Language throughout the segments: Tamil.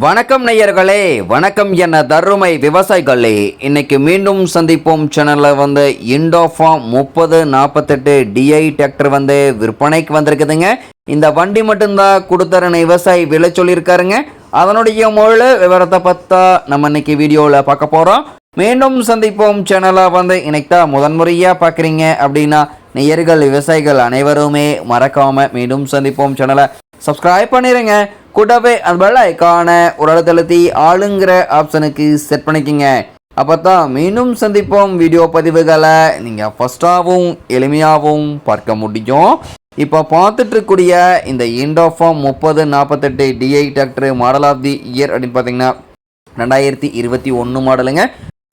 வணக்கம் நேயர்களே வணக்கம் என தருமை விவசாயிகளே. இன்னைக்கு மீண்டும் சந்திப்போம். சேனலில் வந்து இண்டோஃபார்ம் முப்பது நாற்பத்தெட்டு டிஐ டிராக்டர் வந்து விற்பனைக்கு வந்திருக்குதுங்க. இந்த வண்டி மட்டும்தான் கொடுத்தரன விவசாயி விலை சொல்லியிருக்காருங்க. அதனுடைய முழு விவரத்தை பார்த்தா நம்ம இன்னைக்கு வீடியோவில் பார்க்க போகிறோம் மீண்டும் சந்திப்போம். சேனலை வந்து இன்னைக்கு தான் முதன்முறையாக பார்க்குறீங்க அப்படின்னா நேயர்கள் விவசாயிகள் அனைவருமே மறக்காமல் மீண்டும் சந்திப்போம். சேனலை சப்ஸ்கிரைப் பண்ணிடுங்க கூடவே அந்த பெல் ஐக்கான ஒரு அழுத்தழுத்தி ஆளுங்கிற ஆப்ஷனுக்கு செட் பண்ணிக்கோங்க. அப்போ தான் மீண்டும் சந்திப்போம் வீடியோ பதிவுகளை. நீங்கள் ஃபஸ்ட்டாகவும் எளிமையாகவும் பார்க்க முடியும். இப்போ பார்த்துட்ருக்கூடிய இந்த இண்டோஃபார்ம் முப்பது நாற்பத்தெட்டு DI tractor model of the year அப்படின்னு பார்த்தீங்கன்னா ரெண்டாயிரத்தி இருபத்தி ஒன்று மாடலுங்க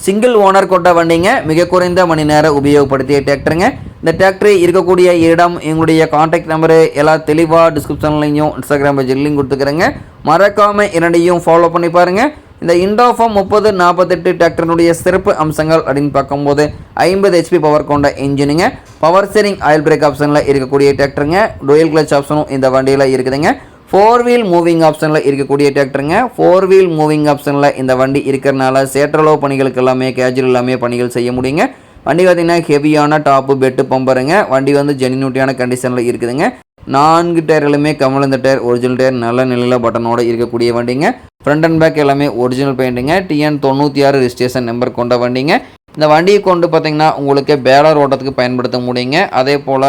சிங்கிள் ஓனர் கொண்ட வண்டிங்க. மிக குறைந்த மணி நேரம் உபயோகப்படுத்திய டிராக்டருங்க இந்த டிராக்டர் இருக்கக்கூடிய இடம் எங்களுடைய காண்டாக்ட் நம்பரு எல்லாம் தெளிவாக டிஸ்கிரிப்ஷன்லையும் இன்ஸ்டாகிராம் பேஜ்லையும் கொடுத்துக்கிறேங்க. மறக்காமல் இரண்டையும் ஃபாலோ பண்ணி பாருங்க. இந்த இண்டோஃபார்ம் முப்பது நாற்பத்தெட்டு டிராக்டரினுடைய சிறப்பு அம்சங்கள் அப்படின்னு பார்க்கும்போது ஐம்பது ஹெச்பி பவர் கொண்ட இன்ஜினுங்க பவர் ஸ்டேரிங் ஆயில் பிரேக் ஆப்ஷனில் இருக்கக்கூடிய டிராக்டருங்க டொயல் கிளச் ஆப்ஷனும் இந்த வண்டியில் இருக்குதுங்க. ஃபோர் வீல் மூவிங் ஆப்ஷனில் இருக்கக்கூடிய டிராக்டருங்க ஃபோர் வீல் மூவிங் ஆப்ஷனில் இந்த வண்டி இருக்கிறனால சேற்றளவு பணிகளுக்கு எல்லாமே கேஜுவல் எல்லாமே பணிகள் செய்ய முடியுங்க. வண்டி பார்த்தீங்கன்னா ஹெவியான டாப்பு பெட்டு பம்பருங்க வண்டி வந்து ஜெனினூட்டியான கண்டிஷனில் இருக்குதுங்க. நான்கு டயர்களுமே கமலந்த டயர் ஒரிஜினல் டயர் நல்ல நிலையில் பட்டனோடு இருக்கக்கூடிய வண்டிங்க. ஃப்ரண்ட் அண்ட் பேக் எல்லாமே ஒரிஜினல் பெயிண்ட்டுங்க டிஎன் தொண்ணூற்றி ஆறு ரிஜிஸ்ட்ரேஷன் நம்பர் கொண்ட வண்டிங்க. இந்த வண்டியை கொண்டு பார்த்தீங்கன்னா உங்களுக்கு பேலர் ஓட்டத்துக்கு பயன்படுத்த முடியுங்க. அதே போல்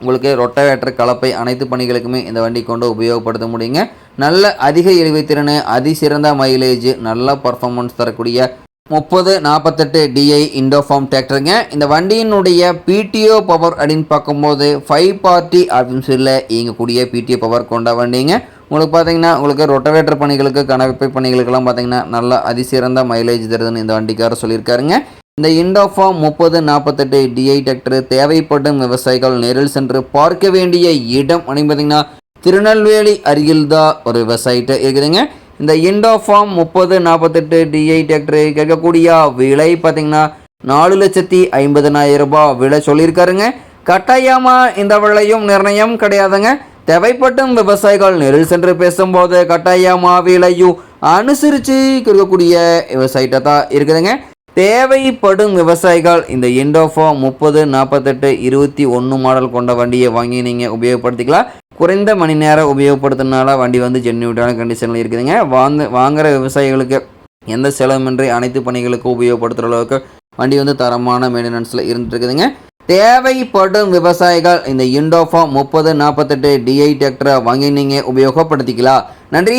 உங்களுக்கு ரொட்டவேட்டர் கலப்பை அனைத்து பணிகளுக்குமே இந்த வண்டி கொண்டு உபயோகப்படுத்த முடியுங்க. நல்ல அதிக இழுவைத்திறன் அதிசிறந்த மைலேஜ் நல்ல பர்ஃபார்மன்ஸ் தரக்கூடிய முப்பது நாற்பத்தெட்டு டிஐ இண்டோஃபார்ம் டிராக்டருங்க இந்த வண்டியினுடைய பிடிஓ பவர் அப்படின்னு பார்க்கும்போது ஃபைவ் பார்ட்டி ஆப்ஷன்ஸில் இயங்கக்கூடிய பிடிஓ பவர் கொண்ட வண்டிங்க. உங்களுக்கு பார்த்தீங்கன்னா உங்களுக்கு ரொட்டவேட்டர் பணிகளுக்கு கணப்பை பணிகளுக்கெல்லாம் பார்த்தீங்கன்னா நல்ல அதிசிறந்த மைலேஜ் தருதுன்னு இந்த வண்டிக்காரர் சொல்லியிருக்காருங்க. இந்த இண்டோஃபார்ம் முப்பது நாற்பத்தெட்டு டிஐ டிராக்டர் தேவைப்படும் விவசாயிகள் நேரில் சென்று பார்க்க வேண்டிய இடம் அப்படின்னு பார்த்தீங்கன்னா திருநெல்வேலி அருகில் தான் ஒரு விவசாயிட்ட இருக்குதுங்க. இந்த இண்டோஃபார்ம் முப்பது நாற்பத்தெட்டு டிஐ டிராக்டர் கேட்கக்கூடிய விலை பார்த்தீங்கன்னா நாலு லட்சத்தி ஐம்பதனாயிரம் ரூபாய் விலை சொல்லியிருக்காருங்க. கட்டாயமாக இந்த விலையும் நிர்ணயம் கிடையாதுங்க. தேவைப்பட்டும் விவசாயிகள் நெரில் சென்று பேசும்போது கட்டாயமாக விலையும் அனுசரித்து கொடுக்கக்கூடிய விவசாயிட்ட தான் இருக்குதுங்க. தேவைப்படும் விவசாயிகள் இந்த இண்டோஃபோ முப்பது நாற்பத்தெட்டு இருபத்தி ஒன்று மாடல் கொண்ட வண்டியை வாங்கி நீங்கள் உபயோகப்படுத்திக்கலாம். குறைந்த மணி நேரம் உபயோகப்படுத்தினால வண்டி வந்து ஜென்யூட்டான கண்டிஷனில் இருக்குதுங்க. வாங்க வாங்குகிற விவசாயிகளுக்கு எந்த செலவுமின்றி அனைத்து பணிகளுக்கும் உபயோகப்படுத்துகிற அளவுக்கு வண்டி வந்து தரமான மெயின்டெனன்ஸில் இருந்துட்டு இருக்குதுங்க தேவைப்படும் விவசாயிகள் இந்த இண்டோஃபார்ம் முப்பது நாற்பத்தெட்டு டிஐ டிராக்டரை வாங்கி நீங்கள் உபயோகப்படுத்திக்கலாம். நன்றி!